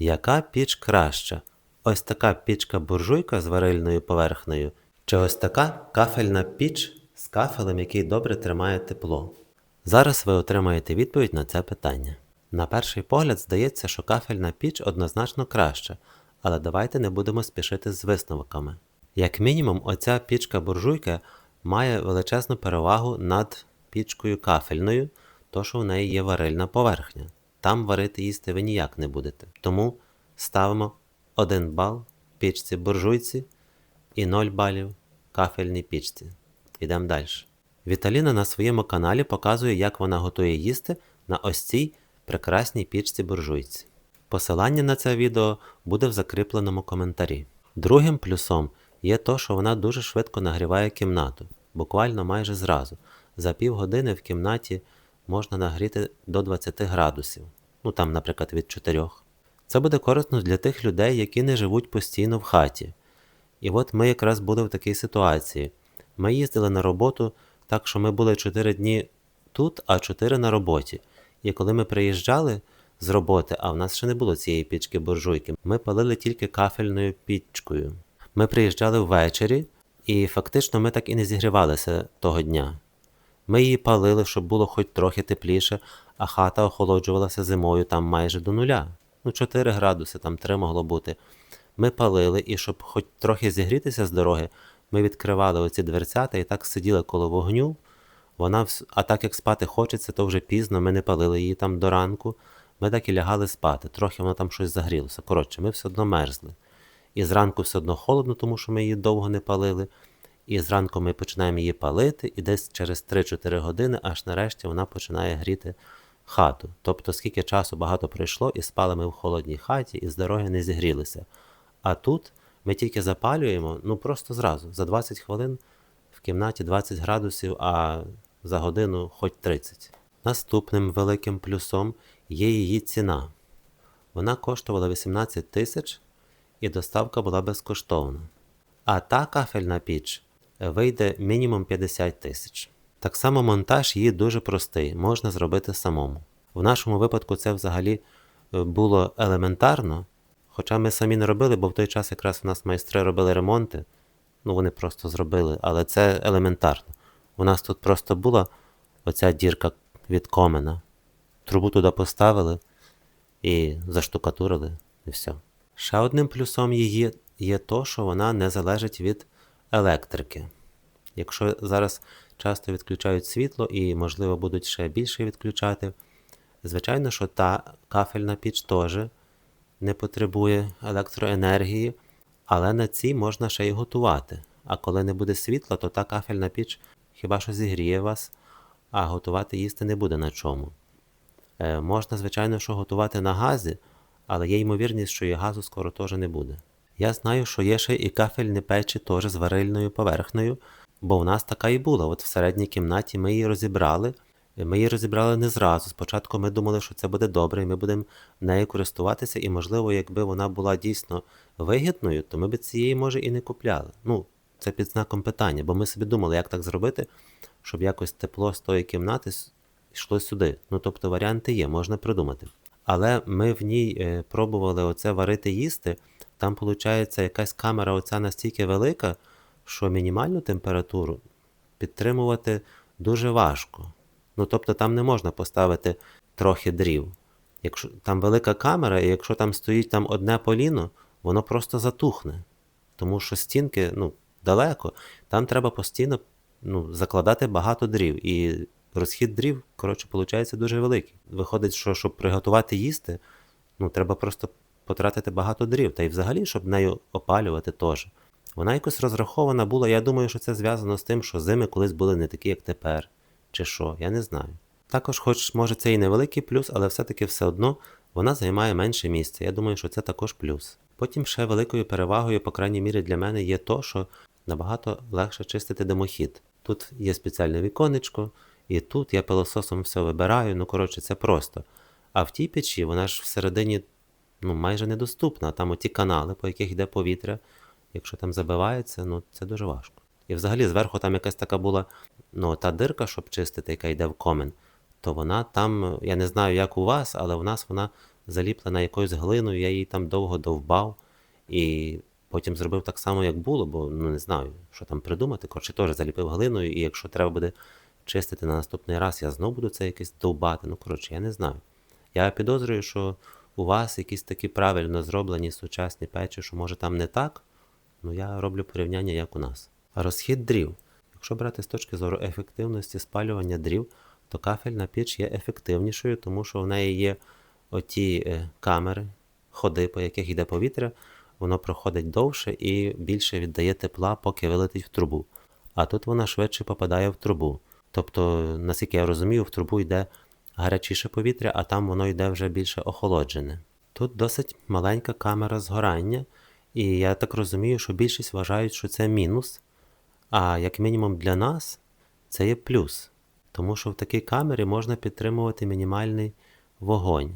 Яка піч краща? Ось така пічка-буржуйка з варильною поверхнею, чи ось така кафельна піч з кафелем, який добре тримає тепло? Зараз ви отримаєте відповідь на це питання. На перший погляд здається, що кафельна піч однозначно краща, але давайте не будемо спішити з висновками. Як мінімум, оця пічка-буржуйка має величезну перевагу над пічкою кафельною, то що в неї є варильна поверхня. Там варити їсти ви ніяк не будете. Тому ставимо 1 бал пічці буржуйці і 0 балів кафельній пічці. Йдемо далі. Віталіна на своєму каналі показує, як вона готує їсти на ось цій прекрасній пічці буржуйці. Посилання на це відео буде в закріпленому коментарі. Другим плюсом є то, що вона дуже швидко нагріває кімнату, буквально майже зразу. За півгодини в кімнаті можна нагріти до 20 градусів, ну там, наприклад, від 4. Це буде корисно для тих людей, які не живуть постійно в хаті. І от ми якраз були в такій ситуації. Ми їздили на роботу, так що ми були 4 дні тут, а 4 на роботі. І коли ми приїжджали з роботи, а в нас ще не було цієї пічки буржуйки, ми палили тільки кафельною пічкою. Ми приїжджали ввечері, і фактично ми так і не зігрівалися того дня. Ми її палили, щоб було хоч трохи тепліше, а хата охолоджувалася зимою там майже до нуля. Ну, 4 градуси, там 3 могло бути. Ми палили, і щоб хоч трохи зігрітися з дороги, ми відкривали оці дверцята і так сиділи коло вогню. Вона, а так як спати хочеться, то вже пізно, ми не палили її там до ранку. Ми так і лягали спати. Трохи воно там щось загрілося. Коротше, ми все одно мерзли. І зранку все одно холодно, тому що ми її довго не палили. І зранку ми починаємо її палити, і десь через 3-4 години, аж нарешті вона починає гріти хату. Тобто, скільки часу багато пройшло, і спали ми в холодній хаті, і з дороги не зігрілися. А тут ми тільки запалюємо, ну просто зразу, за 20 хвилин в кімнаті 20 градусів, а за годину хоч 30. Наступним великим плюсом є її ціна. Вона коштувала 18 тисяч і доставка була безкоштовна. А та кафельна піч вийде мінімум 50 тисяч. Так само монтаж її дуже простий, можна зробити самому. В нашому випадку це взагалі е, було елементарно, хоча ми самі не робили, бо в той час якраз у нас майстри робили ремонти. Ну, вони просто зробили, але це елементарно. У нас тут просто була оця дірка від комена. Трубу туди поставили і заштукатурили, і все. Ще одним плюсом її є то, що вона не залежить від електрики. Якщо зараз часто відключають світло і, можливо, будуть ще більше відключати, звичайно, що та кафельна піч теж не потребує електроенергії, але на цій можна ще й готувати. А коли не буде світла, то та кафельна піч хіба що зігріє вас, а готувати їсти не буде на чому. Е, можна, звичайно, що готувати на газі, але є ймовірність, що і газу скоро теж не буде. Я знаю, що є ще і кафельні печі теж з варильною поверхнею, бо в нас така і була. От в середній кімнаті ми її розібрали. Ми її розібрали не зразу. Спочатку ми думали, що це буде добре, і ми будемо нею користуватися, і, можливо, якби вона була дійсно вигідною, то ми б цієї, може, і не купляли. Ну, це під знаком питання, бо ми собі думали, як так зробити, щоб якось тепло з тої кімнати йшло сюди. Ну, тобто варіанти є, можна придумати. Але ми в ній е, пробували оце варити їсти. Там, виходить, якась камера оця настільки велика, що мінімальну температуру підтримувати дуже важко. Ну, тобто там не можна поставити трохи дрів. Якщо там велика камера, і якщо там стоїть там одне поліно, воно просто затухне. Тому що стінки ну, далеко, там треба постійно ну, закладати багато дрів. І розхід дрів, коротше, виходить дуже великий. Виходить, що щоб приготувати їсти, ну, треба просто потратити багато дрів. Та й взагалі, щоб нею опалювати теж. Вона якось розрахована була. Я думаю, що це зв'язано з тим, що зими колись були не такі, як тепер. Чи що, я не знаю. Також, хоч може це і невеликий плюс, але все-таки все одно вона займає менше місця. Я думаю, що це також плюс. Потім ще великою перевагою, по крайній мірі, для мене є то, що набагато легше чистити димохід. Тут є спеціальне віконечко, і тут я пилососом все вибираю, ну коротше, це просто. А в тій печі вона ж всередині ну, майже недоступна. Там оті канали, по яких йде повітря, якщо там забивається, ну це дуже важко. І взагалі зверху там якась така була ну, та дирка, щоб чистити, яка йде в комен, то вона там, я не знаю, як у вас, але в нас вона заліплена якоюсь глиною, я її там довго довбав і потім зробив так само, як було, бо ну не знаю, що там придумати. Коротше, теж заліпив глиною, і якщо треба буде чистити на наступний раз, я знову буду це якесь довбати. Ну, коротше, я не знаю. Я підозрюю, що у вас якісь такі правильно зроблені сучасні печі, що може там не так. Ну, я роблю порівняння, як у нас. Розхід дрів. Якщо брати з точки зору ефективності спалювання дрів, то кафельна піч є ефективнішою, тому що в неї є оті е, камери, ходи, по яких йде повітря, воно проходить довше і більше віддає тепла, поки вилетить в трубу. А тут вона швидше попадає в трубу. Тобто, наскільки я розумію, в трубу йде гарячіше повітря, а там воно йде вже більше охолоджене. Тут досить маленька камера згорання, і я так розумію, що більшість вважають, що це мінус. А як мінімум для нас це є плюс, тому що в такій камері можна підтримувати мінімальний вогонь.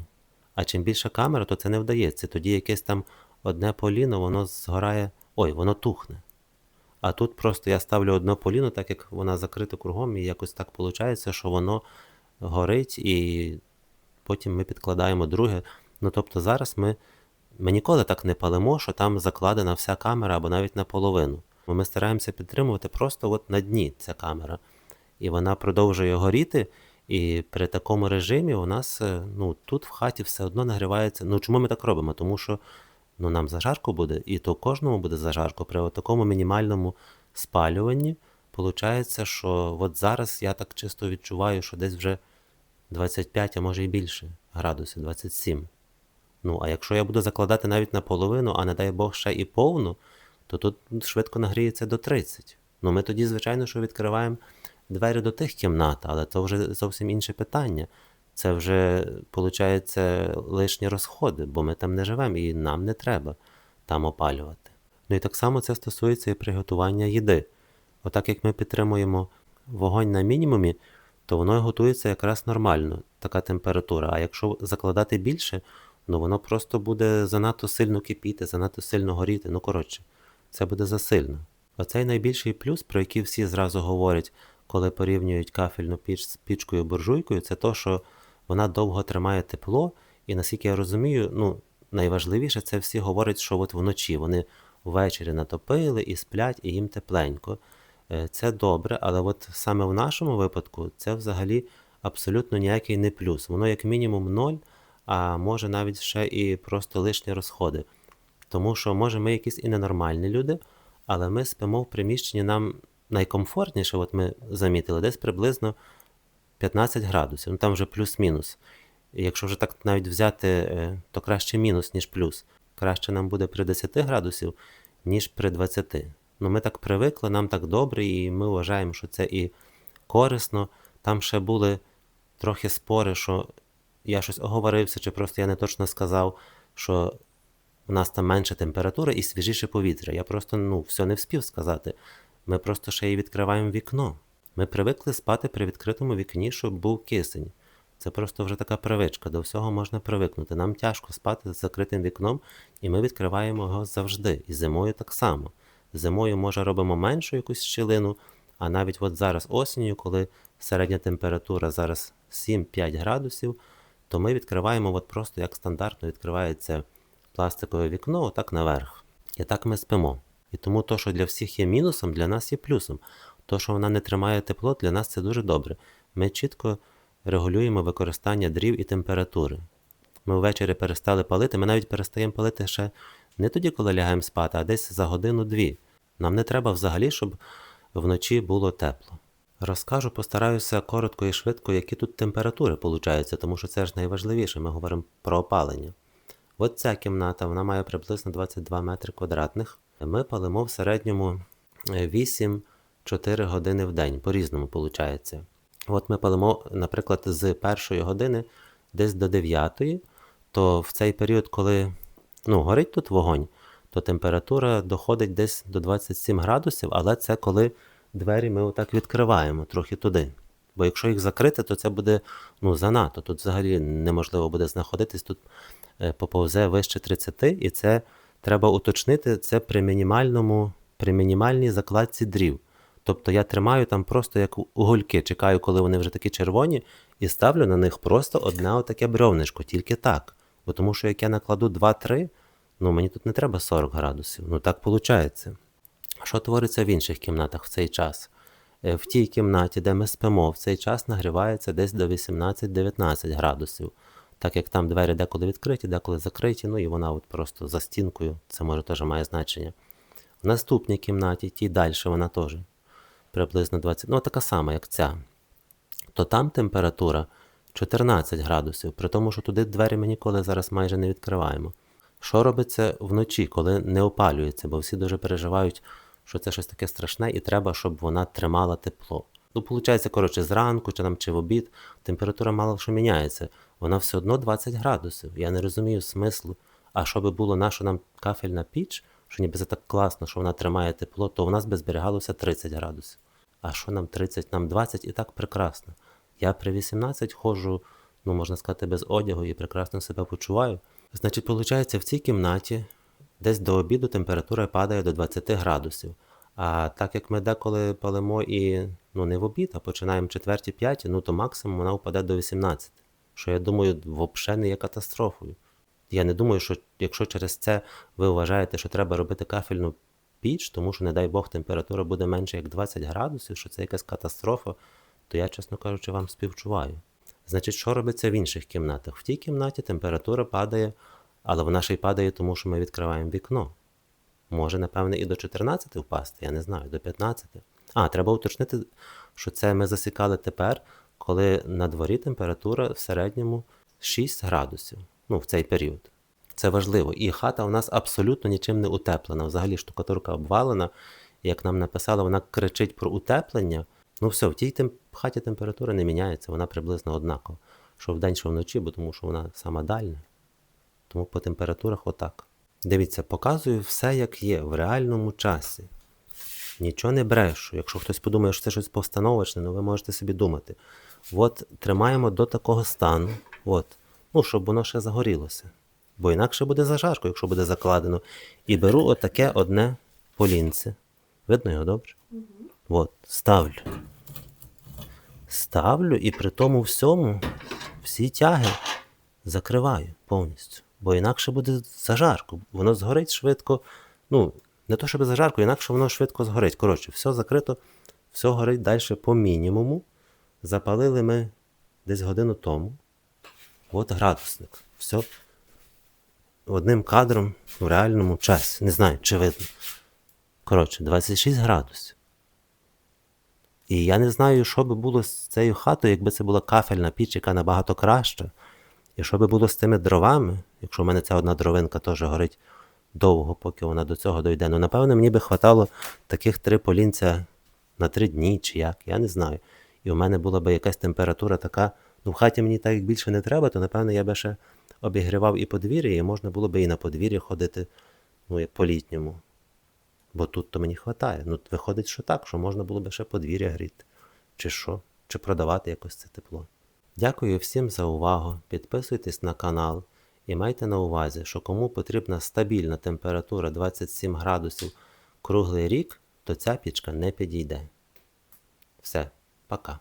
А чим більша камера, то це не вдається. Тоді якесь там одне поліно, воно згорає. Ой, воно тухне. А тут просто я ставлю одне поліно, так як вона закрита кругом, і якось так виходить, що воно горить, і потім ми підкладаємо друге. Ну тобто зараз ми, ми ніколи так не палимо, що там закладена вся камера або навіть наполовину. Ми стараємося підтримувати просто от на дні ця камера. І вона продовжує горіти. І при такому режимі у нас е, ну, тут в хаті все одно нагрівається. Ну чому ми так робимо? Тому що ну, нам зажарко буде, і то кожному буде зажарко. При такому мінімальному спалюванні виходить, що от зараз я так чисто відчуваю, що десь вже 25, а може і більше градусів, 27. Ну, а якщо я буду закладати навіть наполовину, а не дай Бог ще і повну, то тут швидко нагріється до 30. Ну, ми тоді, звичайно, що відкриваємо двері до тих кімнат, але це вже зовсім інше питання. Це вже, виходить, лишні розходи, бо ми там не живемо і нам не треба там опалювати. Ну і так само це стосується і приготування їди. Отак як ми підтримуємо вогонь на мінімумі, то воно готується якраз нормально, така температура. А якщо закладати більше, ну воно просто буде занадто сильно кипіти, занадто сильно горіти. Ну коротше, це буде засильно. Оцей найбільший плюс, про який всі зразу говорять, коли порівнюють кафельну піч з пічкою буржуйкою, це то, що вона довго тримає тепло, і наскільки я розумію, ну найважливіше це всі говорять, що от вночі вони ввечері натопили і сплять, і їм тепленько. Е, Це добре, але от саме в нашому випадку це взагалі абсолютно ніякий не плюс. Воно як мінімум ноль, а може навіть ще і просто лишні розходи. Тому що, може, ми якісь і ненормальні люди, але ми спимо в приміщенні нам найкомфортніше, от ми замітили, десь приблизно 15 градусів. Ну там вже плюс-мінус. Якщо вже так навіть взяти, е, то краще мінус, ніж плюс. Краще нам буде при 10 градусів, ніж при 20. Ну ми так привикли, нам так добре, і ми вважаємо, що це і корисно. Там ще були трохи спори, що я щось оговорився, чи просто я не точно сказав, що у нас там менша температура і свіжіше повітря. Я просто ну, все не вспів сказати. Ми просто ще й відкриваємо вікно. Ми привикли спати при відкритому вікні, щоб був кисень. Це просто вже така привичка, до всього можна привикнути. Нам тяжко спати з закритим вікном, і ми відкриваємо його завжди. І зимою так само. Зимою, може, робимо меншу якусь щілину, а навіть от зараз осінню, коли середня температура зараз 7-5 градусів, то ми відкриваємо от просто як стандартно відкривається пластикове вікно, отак наверх. І так ми спимо. І тому то, що для всіх є мінусом, для нас є плюсом. То, що вона не тримає тепло, для нас це дуже добре. Ми чітко регулюємо використання дрів і температури. Ми ввечері перестали палити, ми навіть перестаємо палити ще не тоді, коли лягаємо спати, а десь за годину-дві. Нам не треба взагалі, щоб вночі було тепло. Розкажу, постараюся коротко і швидко, які тут температури получаються, тому що це ж найважливіше, ми говоримо про опалення. От ця кімната вона має приблизно 22 метри квадратних. Ми палимо в середньому е, 8-4 години в день, по-різному виходить. От ми палимо, наприклад, з першої години десь до 9, то в цей період, коли ну, горить тут вогонь, то температура доходить десь до 27 градусів, але це коли двері ми отак відкриваємо трохи туди. Бо якщо їх закрити, то це буде ну, занадто. Тут взагалі неможливо буде знаходитись, тут е, поповзе вище 30, і це треба уточнити це при мінімальному, при мінімальній закладці дрів. Тобто я тримаю там просто як угольки, чекаю, коли вони вже такі червоні, і ставлю на них просто одне отаке бревнишко, тільки так. Бо тому що як я накладу 2-3, ну мені тут не треба 40 градусів. Ну так виходить. Що твориться в інших кімнатах в цей час? Е, В тій кімнаті, де ми спимо, в цей час нагрівається десь до 18-19 градусів. Так як там двері деколи відкриті, деколи закриті, ну і вона от просто за стінкою, це може теж має значення. В наступній кімнаті, тій далі, вона теж приблизно 20, ну така сама, як ця. То там температура 14 градусів, при тому, що туди двері ми ніколи зараз майже не відкриваємо. Що робиться вночі, коли не опалюється, бо всі дуже переживають, що це щось таке страшне, і треба, щоб вона тримала тепло. Ну, виходить, коротше, зранку чи, там, чи в обід температура мало що міняється. Вона все одно 20 градусів. Я не розумію смислу. А що би було наша нам кафельна піч, що ніби це так класно, що вона тримає тепло, то у нас би зберігалося 30 градусів. А що нам 30, нам 20 і так прекрасно. Я при 18 ходжу, ну можна сказати, без одягу і прекрасно себе почуваю. Значить, виходить, в цій кімнаті десь до обіду температура падає до 20 градусів. А так як ми деколи палимо і ну не в обід, а починаємо четверті п'яті, ну то максимум вона впаде до 18. Що я думаю, взагалі не є катастрофою. Я не думаю, що якщо через це ви вважаєте, що треба робити кафельну піч, тому що, не дай Бог, температура буде менше як 20 градусів, що це якась катастрофа, то я, чесно кажучи, вам співчуваю. Значить, що робиться в інших кімнатах? В тій кімнаті температура падає, але вона ще й падає, тому що ми відкриваємо вікно. Може, напевне, і до 14 впасти, я не знаю, до 15. А, треба уточнити, що це ми засікали тепер, коли на дворі температура в середньому 6 градусів. Ну, в цей період. Це важливо. І хата у нас абсолютно нічим не утеплена. Взагалі штукатурка обвалена. Як нам написали, вона кричить про утеплення. Ну все, в тій тем... хаті температура не міняється, вона приблизно однакова. Що вдень, що вночі, бо тому що вона сама дальня. Тому по температурах отак. Дивіться, показую все, як є, в реальному часі. Нічого не брешу. Якщо хтось подумає, що це щось постановочне, ну ви можете собі думати. От тримаємо до такого стану, от, ну, щоб воно ще загорілося. Бо інакше буде зажарко, якщо буде закладено. І беру отаке одне полінце. Видно його добре? От, ставлю. Ставлю і при тому всьому всі тяги закриваю повністю. Бо інакше буде зажарко. Воно згорить швидко. Ну, не то, щоб зажарко, інакше воно швидко згорить. Коротше, все закрито, все горить далі по мінімуму. Запалили ми десь годину тому. От градусник. Все одним кадром в реальному часі. Не знаю, чи видно. Коротше, 26 градусів. І я не знаю, що би було з цією хатою, якби це була кафельна піч, яка набагато краща. І що би було з цими дровами, якщо в мене ця одна дровинка теж горить довго, поки вона до цього дойде. Ну, напевно, мені би хватало таких три полінця на три дні чи як, я не знаю. І у мене була би якась температура така, ну в хаті мені так більше не треба, то напевно я би ще обігрівав і подвір'я, і можна було би і на подвір'я ходити, ну, як по-літньому. Бо тут то мені вистачає. Ну, виходить, що так, що можна було би ще подвір'я гріти. Чи що? Чи продавати якось це тепло. Дякую всім за увагу. Підписуйтесь на канал і майте на увазі, що кому потрібна стабільна температура 27 градусів круглий рік, то ця пічка не підійде. Все, пока.